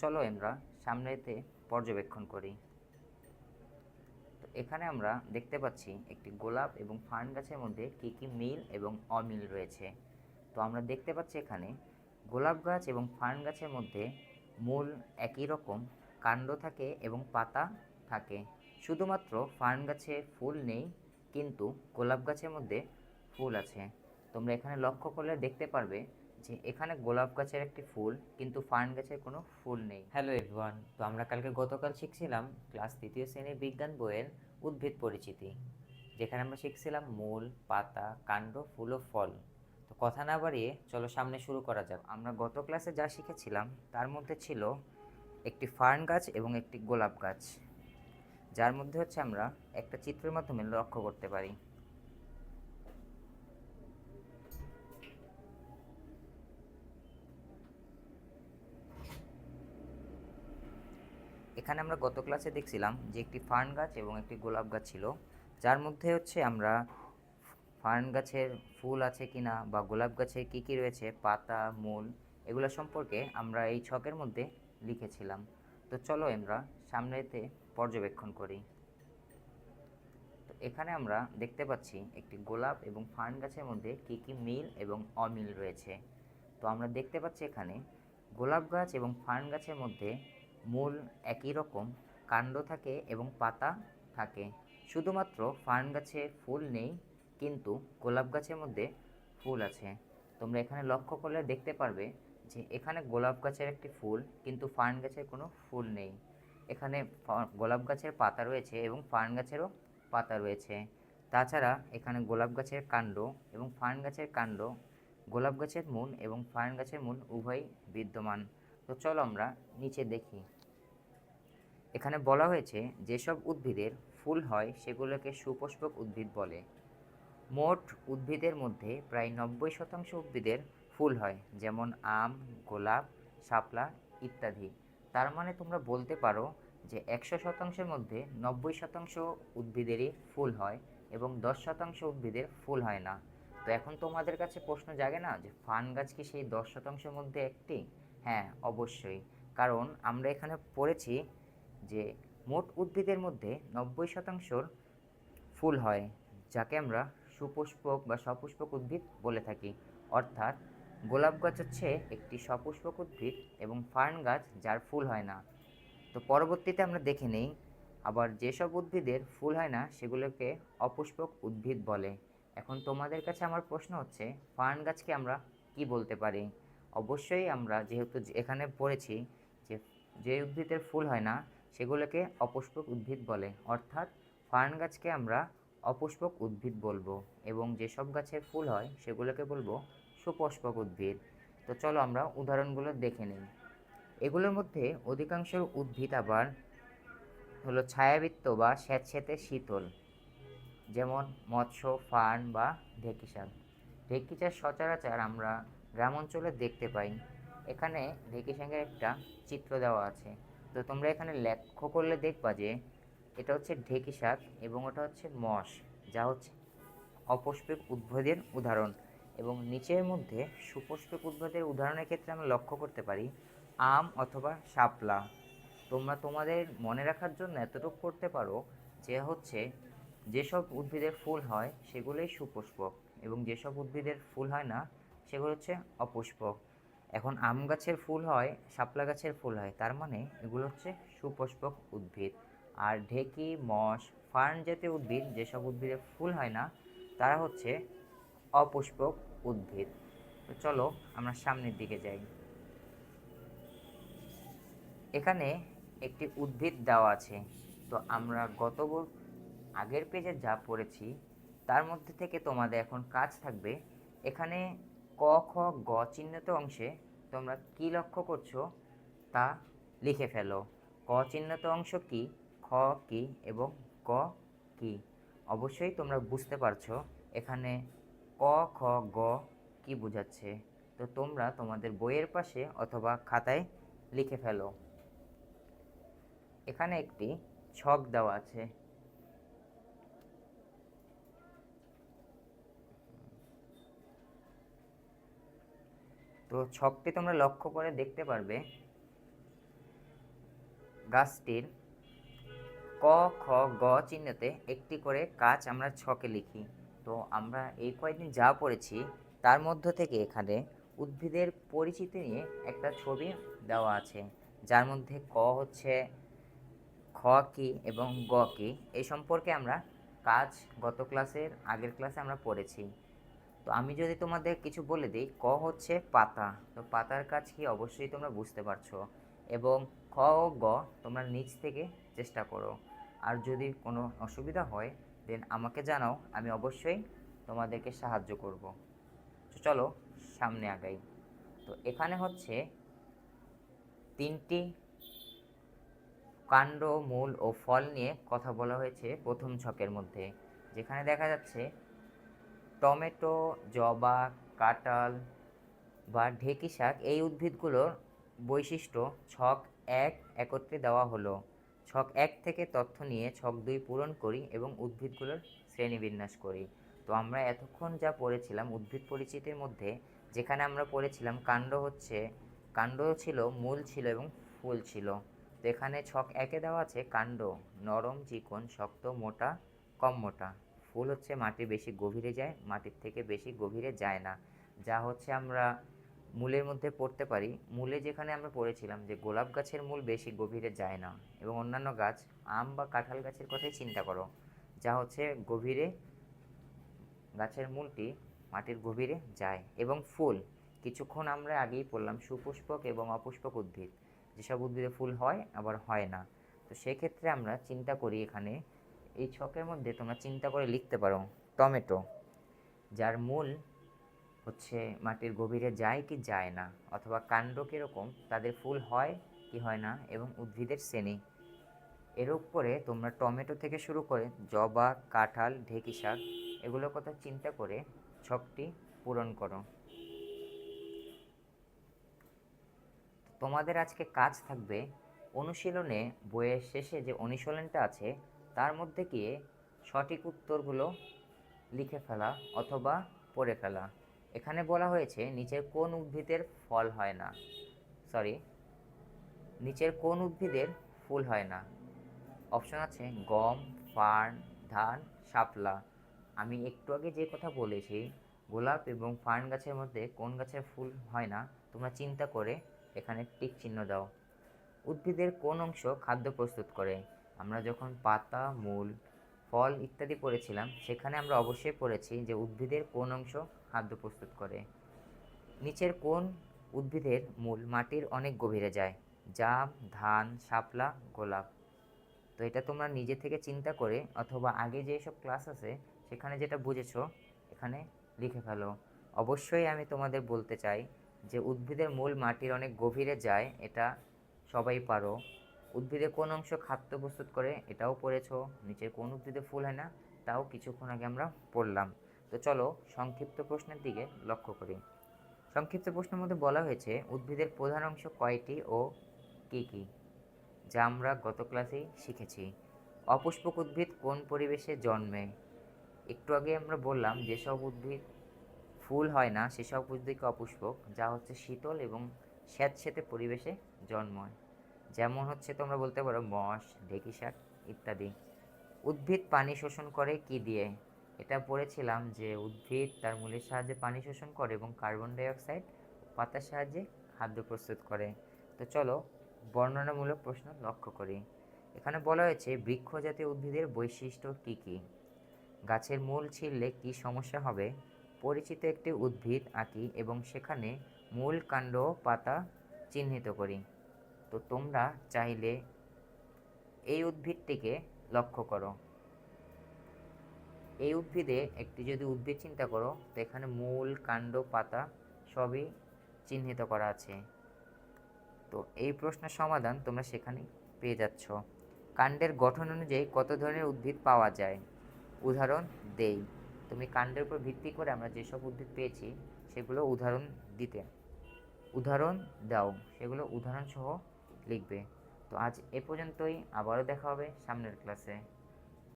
চলো আমরা সামনেতে পর্যবেক্ষণ করি। তো এখানে আমরা দেখতে পাচ্ছি একটি গোলাপ এবং ফার্ন গাছের মধ্যে কী কী মিল এবং অমিল রয়েছে। তো আমরা দেখতে পাচ্ছি এখানে গোলাপ গাছ এবং ফার্ন গাছের মধ্যে মূল একই রকম কাণ্ড থাকে এবং পাতা থাকে। শুধুমাত্র ফার্ন গাছে ফুল নেই, কিন্তু গোলাপ গাছের মধ্যে ফুল আছে। তোমরা এখানে লক্ষ্য করলে দেখতে পারবে যে এখানে গোলাপ গাছের একটি ফুল, কিন্তু ফার্ন গাছের কোনো ফুল নেই। হ্যালো এভরিওয়ান তো আমরা কালকে গতকাল শিখছিলাম ক্লাস তৃতীয় শ্রেণির বিজ্ঞান বইয়ের উদ্ভিদ পরিচিতি, যেখানে আমরা শিখছিলাম মূল, পাতা, কাণ্ড, ফুল ও ফল। তো কথা না বাড়িয়ে চলো সামনে শুরু করা যাক। আমরা গত ক্লাসে যা শিখেছিলাম, তার মধ্যে ছিল একটি ফার্ন গাছ এবং একটি গোলাপ গাছ, যার মধ্যে হচ্ছে আমরা একটা চিত্রের মাধ্যমে লক্ষ্য করতে পারি। এখানে আমরা গত ক্লাসে দেখছিলাম যে একটি ফার্ন গাছ এবং একটি গোলাপ গাছ ছিল, যার মধ্যে হচ্ছে আমরা ফার্ন গাছের ফুল আছে কিনা বা গোলাপ গাছে কী কী রয়েছে, পাতা, মূল, এগুলো সম্পর্কে আমরা এই ছকের মধ্যে লিখেছিলাম। তো চলো আমরা সামনেতে পর্যবেক্ষণ করি। তো এখানে আমরা দেখতে পাচ্ছি একটি গোলাপ এবং ফার্ন গাছের মধ্যে কী কী মিল এবং অমিল রয়েছে। তো আমরা দেখতে পাচ্ছি এখানে গোলাপ গাছ এবং ফার্ন গাছের মধ্যে মূল একই রকম কাণ্ড থাকে এবং পাতা থাকে। শুধুমাত্র ফার্ন গাছে ফুল নেই, কিন্তু গোলাপ গাছের মধ্যে ফুল আছে। তোমরা এখানে লক্ষ্য করলে দেখতে পারবে যে এখানে গোলাপ গাছের একটি ফুল, কিন্তু ফার্ন গাছের কোনো ফুল নেই। এখানে গোলাপ গাছের পাতা রয়েছে এবং ফার্ন গাছেরও পাতা রয়েছে। তাছাড়া এখানে গোলাপ গাছের কাণ্ড এবং ফার্ন গাছের কাণ্ড, গোলাপ গাছের মূল এবং ফার্ন গাছের মূল উভয়ই বিদ্যমান। তো চলো আমরা নিচে দেখি। এখানে বলা হয়েছে, যেসব উদ্ভিদের ফুল হয় সেগুলোকে সুপুষ্পক উদ্ভিদ বলে। মোট উদ্ভিদের মধ্যে প্রায় নব্বই শতাংশ উদ্ভিদের ফুল হয়, যেমন আম, গোলাপ, শাপলা ইত্যাদি। তার মানে তোমরা বলতে পারো যে একশো শতাংশের মধ্যে নব্বই শতাংশ উদ্ভিদেরই ফুল হয় এবং দশ শতাংশ উদ্ভিদের ফুল হয় না। তো এখন তোমাদের কাছে প্রশ্ন জাগে না যে ফান গাছ কি সেই দশ শতাংশের মধ্যে একটি? হ্যাঁ অবশ্যই। কারণ আমরা এখানে পড়েছি যে মোট উদ্ভিদের মধ্যে নব্বই শতাংশর ফুল হয়, যাকে আমরা সুপুষ্পক বা সপুষ্পক উদ্ভিদ বলে থাকি। অর্থাৎ গোলাপ গাছ হচ্ছে একটি সপুষ্পক উদ্ভিদ এবং ফার্ন গাছ যার ফুল হয় না। তো পরবর্তীতে আমরা দেখে নেই, আবার যেসব উদ্ভিদের ফুল হয় না, সেগুলোকে অপুষ্পক উদ্ভিদ বলে। এখন তোমাদের কাছে আমার প্রশ্ন হচ্ছে, ফার্ন গাছকে আমরা কি বলতে পারি? অবশ্যই আমরা যেহেতু এখানে পড়েছি যে যে উদ্ভিদের ফুল হয় না, সেগুলোকে অপুষ্পক উদ্ভিদ বলে। অর্থাৎ ফার্ন গাছকে আমরা অপুষ্পক উদ্ভিদ বলব এবং যেসব গাছের ফুল হয়, সেগুলোকে বলব সুপুষ্পক উদ্ভিদ। তো চলো আমরা উদাহরণগুলো দেখে নিই। এগুলোর মধ্যে অধিকাংশ উদ্ভিদ আবার হলো ছায়াবৃত্ত বা স্যাঁতস্যাঁতে শীতল, যেমন মৎস্য, ফার্ন বা ঢেঁকি শাক। ঢেঁকি চাষ সচরাচর আমরা গ্রাম অঞ্চলে দেখতে পাই এখানে ঢেঁকি শাকের একটা চিত্র দেওয়া আছে। তো তোমরা এখানে লক্ষ্য করলে দেখবা যে এটা হচ্ছে ঢেঁকি শাক এবং ওটা হচ্ছে মশ যা হচ্ছে অপুষ্পিক উদ্ভিদের উদাহরণ। এবং নিচের মধ্যে সুপুষ্পিক উদ্ভিদের উদাহরণের ক্ষেত্রে আমরা লক্ষ্য করতে পারি আম অথবা শাপলা। তোমরা তোমাদের মনে রাখার জন্য এতটুকু করতে পারো যে হচ্ছে যেসব উদ্ভিদের ফুল হয় সেগুলোই সুপুষ্পক এবং যেসব উদ্ভিদের ফুল হয় না সেগুলো হচ্ছে অপুষ্পক এখন আম গাছের ফুল হয়, শাপলা গাছের ফুল হয়, তার মানে এগুলো হচ্ছে সুপুষ্পক উদ্ভিদ। আর ঢেকি, মশ, ফার্ন জাতীয় উদ্ভিদ, যেসব উদ্ভিদের ফুল হয় না, তারা হচ্ছে অপুষ্পক উদ্ভিদ। তো চলো আমরা সামনের দিকে যাই। এখানে একটি উদ্ভিদ দেওয়া আছে। তো আমরা গত আগের পেজে যা পড়েছি, তার মধ্যে থেকে তোমাদের এখন কাজ থাকবে। এখানে ক, খ, গ চিহ্নিত অংশে তোমরা কি লক্ষ্য করছ তা লিখে ফেলো। ক চিহ্নিত অংশ কি, খ কি এবং গ কি? অবশ্যই তোমরা বুঝতে পারছ এখানে ক, খ, গ কি বোঝাচ্ছে। তো তোমরা তোমাদের বইয়ের পাশে অথবা খাতায় লিখে ফেলো। এখানে একটি ছক দেওয়া আছে। তো ছকটি তোমরা লক্ষ্য করে দেখতে পারবে। গাছটির ক, খ, গ চিহ্নতে একটি করে কাজ আমরা ছকে লিখি। তো আমরা এই কয়েকদিন যা পড়েছি, তার মধ্য থেকে এখানে উদ্ভিদের পরিচিতি নিয়ে একটা ছবি দেওয়া আছে, যার মধ্যে ক হচ্ছে খ কি এবং গ কি এই সম্পর্কে আমরা কাজ গত ক্লাসের আগের ক্লাসে আমরা পড়েছি। তো আমি যদি তোমাদের কিছু বলে দিই, ক হচ্ছে পাতা। তো পাতার কাজ কি অবশ্যই তোমরা বুঝতে পারছ। এবং খ ও গ তোমরা নিচ থেকে চেষ্টা করো। আর যদি কোনো অসুবিধা হয় দেন আমাকে জানাও, আমি অবশ্যই তোমাদেরকে সাহায্য করব। তো চলো, সামনে আগাই। তো এখানে হচ্ছে তিনটি কাণ্ড, মূল ও ফল নিয়ে কথা বলা হয়েছে প্রথম ছকের মধ্যে। যেখানে দেখা যাচ্ছে টমেটো, জবা, কাঁঠাল বা ঢেকি শাক এই উদ্ভিদগুলোর বৈশিষ্ট্য ছক এক একত্রে দেওয়া হলো। ছক এক থেকে তথ্য নিয়ে ছক দুই পূরণ করি এবং উদ্ভিদগুলোর শ্রেণীবিন্যাস করি। তো আমরা এতক্ষণ যা পড়েছিলাম উদ্ভিদ পরিচিতির মধ্যে, যেখানে আমরা পড়েছিলাম কাণ্ড হচ্ছে, কাণ্ড ছিল, মূল ছিল এবং ফুল ছিল। তো এখানে ছক একে দেওয়া আছে কাণ্ড, নরম, চিকন, শক্ত, মোটা, কম মোটা। ফুল হচ্ছে মাটির বেশি গভীরে যায়, মাটির থেকে বেশি গভীরে যায় না। যা হচ্ছে আমরা মূলের মধ্যে পড়তে পারি। মূলে যেখানে আমরা পড়েছিলাম যে গোলাপ গাছের মূল বেশি গভীরে যায় না এবং অন্যান্য গাছ, আম বা কাঁঠাল গাছের কথাই চিন্তা করো। যা হচ্ছে গভীরে, গাছের মূলটি মাটির গভীরে যায় এবং ফুল, কিছুক্ষণ আমরা আগেই পড়লাম সুপুষ্পক এবং অপুষ্পক উদ্ভিদ। যেসব উদ্ভিদে ফুল হয়, আবার হয় না। তো সেক্ষেত্রে আমরা চিন্তা করি এখানে এই ছকের মধ্যে তোমরা চিন্তা করে লিখতে পারো টমেটো, যার মূল হচ্ছে মাটির গভীরে যায় কি যায় না, অথবা কাণ্ড কীরকম, তাদের ফুল হয় কি হয় না, এবং উদ্ভিদের শ্রেণি। এর উপরে তোমরা টমেটো থেকে শুরু করে জবা, কাঁঠাল, ঢেকি শাক, এগুলোর কথা চিন্তা করে ছকটি পূরণ করো। তোমাদের আজকে কাজ থাকবে অনুশীলনে বইয়ের শেষে যে অনুশীলনটা আছে তার মধ্যে গিয়ে সঠিক উত্তরগুলো লিখে ফেলা অথবা পড়ে ফেলা। এখানে বলা হয়েছে, নিচের কোন উদ্ভিদের ফল হয় না। সরি নিচের কোন উদ্ভিদের ফুল হয় না। অপশন আছে, গম, ফার্ন, ধান, শাপলা। আমি একটু আগে যে কথা বলেছি, গোলাপ এবং ফার্ন গাছের মধ্যে কোন গাছের ফুল হয় না, তোমরা চিন্তা করে এখানে টিক চিহ্ন দাও। উদ্ভিদের কোন অংশ খাদ্য প্রস্তুত করে? আমরা যখন পাতা, মূল, ফল ইত্যাদি পড়েছিলাম, সেখানে আমরা অবশ্যই পড়েছি যে উদ্ভিদের কোন অংশ খাদ্য প্রস্তুত করে। নিচের কোন উদ্ভিদের মূল মাটির অনেক গভীরে যায়? জাম, ধান, শাপলা, গোলাপ। তো এটা তোমরা নিজে থেকে চিন্তা করে অথবা আগে যেসব ক্লাস আছে, সেখানে যেটা বুঝেছ, এখানে লিখে ফেলো। অবশ্যই আমি তোমাদের বলতে চাই যে উদ্ভিদের মূল মাটির অনেক গভীরে যায়, এটা সবাই পারো। উদ্ভিদের কোন অংশ খাদ্য প্রস্তুত করে, এটাও পড়েছো। নিচের কোন উদ্ভিদে ফুল হয় না, তাও কিছুক্ষণ আগে আমরা পড়লাম। তো চলো সংক্ষিপ্ত প্রশ্নের দিকে লক্ষ্য করি। সংক্ষিপ্ত প্রশ্নের মধ্যে বলা হয়েছে, উদ্ভিদের প্রধান অংশ কয়টি ও কী কী? যা আমরা গত ক্লাসেই শিখেছি। অপুষ্পক উদ্ভিদ কোন পরিবেশে জন্মে? একটু আগে আমরা বললাম, যেসব উদ্ভিদ ফুল হয় না, সেসব উদ্ভিদকে অপুষ্পক, যা হচ্ছে শীতল এবং স্যাঁতস্যাঁতে পরিবেশে জন্মায়। যেমন হচ্ছে তোমরা বলতে পারো মশ, ঢেকি শাক ইত্যাদি। উদ্ভিদ পানি শোষণ করে কি দিয়ে? এটা পড়েছিলাম যে উদ্ভিদ তার মূলের সাহায্যে পানি শোষণ করে এবং কার্বন ডাইঅক্সাইড পাতার সাহায্যে খাদ্য প্রস্তুত করে। তো চলো, বর্ণনামূলক প্রশ্ন লক্ষ্য করি। এখানে বলা হয়েছে বৃক্ষ জাতীয় উদ্ভিদের বৈশিষ্ট্য কী কী? গাছের মূল ছিঁড়লে কী সমস্যা হবে? পরিচিত একটি উদ্ভিদ আঁকি এবং সেখানে মূল কাণ্ড পাতা চিহ্নিত করি। তো তোমরা চাইলে এই উদ্ভিদটিকে লক্ষ্য করো। এই উদ্ভিদে একটি যদি উদ্ভিদ চিন্তা করো, তো এখানে মূল, কাণ্ড, পাতা সবই চিহ্নিত করা আছে। তো এই প্রশ্নের সমাধান তোমরা সেখানে পেয়ে যাচ্ছ। কাণ্ডের গঠন অনুযায়ী কত ধরনের উদ্ভিদ পাওয়া যায়? উদাহরণ দেই। তুমি কাণ্ডের উপর ভিত্তি করে আমরা যেসব উদ্ভিদ পেয়েছি, সেগুলো উদাহরণ দিতে। উদাহরণ দাও। সেগুলো উদাহরণ সহ লিখবে। তো আজ এ পর্যন্তই আবারও দেখা হবে সামনের ক্লাসে।